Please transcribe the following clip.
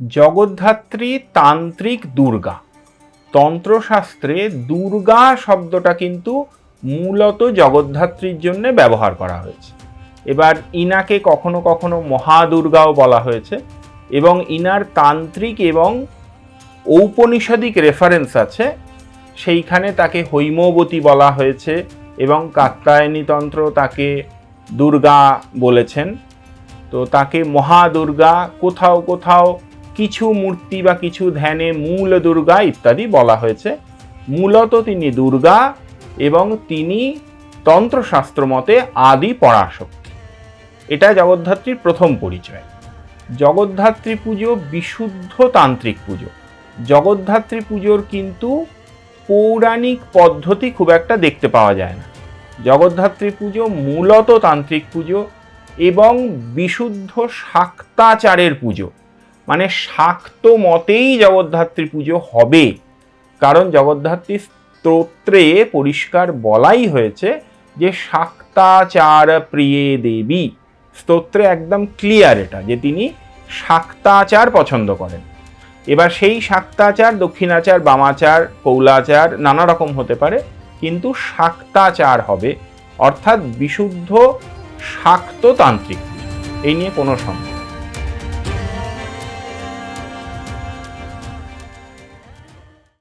জগদ্ধাত্রী তান্ত্রিক দুর্গা। তন্ত্রশাস্ত্রে দুর্গা শব্দটা কিন্তু মূলত জগদ্ধাত্রীর জন্য ব্যবহার করা হয়েছে। এবার ইনাকে কখনো কখনো মহাদুর্গাও বলা হয়েছে এবং ইনার তান্ত্রিক এবং ঔপনিষদিক রেফারেন্স আছে। সেইখানে তাকে হৈমবতী বলা হয়েছে এবং কাত্যায়নী তন্ত্র তাকে দুর্গা বলেছেন। তো তাকে মহাদুর্গা কোথাও কোথাও কিছু মূর্তি বা কিছু ধ্যানে মূল দুর্গা ইত্যাদি বলা হয়েছে। মূলত তিনি দুর্গা এবং তিনি তন্ত্রশাস্ত্র মতে আদি পরাশক্তি। এটা জগদ্ধাত্রীর প্রথম পরিচয়। জগদ্ধাত্রী পুজো বিশুদ্ধ তান্ত্রিক পুজো। জগদ্ধাত্রী পুজোর কিন্তু পৌরাণিক পদ্ধতি খুব একটা দেখতে পাওয়া যায় না। জগদ্ধাত্রী পুজো মূলত তান্ত্রিক পুজো এবং বিশুদ্ধ শাক্তাচারের পুজো। মানে শাক্ত মতেই জগদ্ধাত্রী পুজো হবে কারণ জগদ্ধাত্রী স্তোত্রে পরিষ্কার বলাই হয়েছে যে শাক্তাচার প্রিয়ে দেবী স্তোত্রে একদম ক্লিয়ার এটা যে তিনি শাক্তাচার পছন্দ করেন এবার সেই শাক্তাচার, দক্ষিণাচার, বামাচার, কৌলাচার নানা রকম হতে পারে, কিন্তু শাক্তাচার হবে অর্থাৎ বিশুদ্ধ শাক্ততান্ত্রিক। এই নিয়ে কোনো সন্দেহ।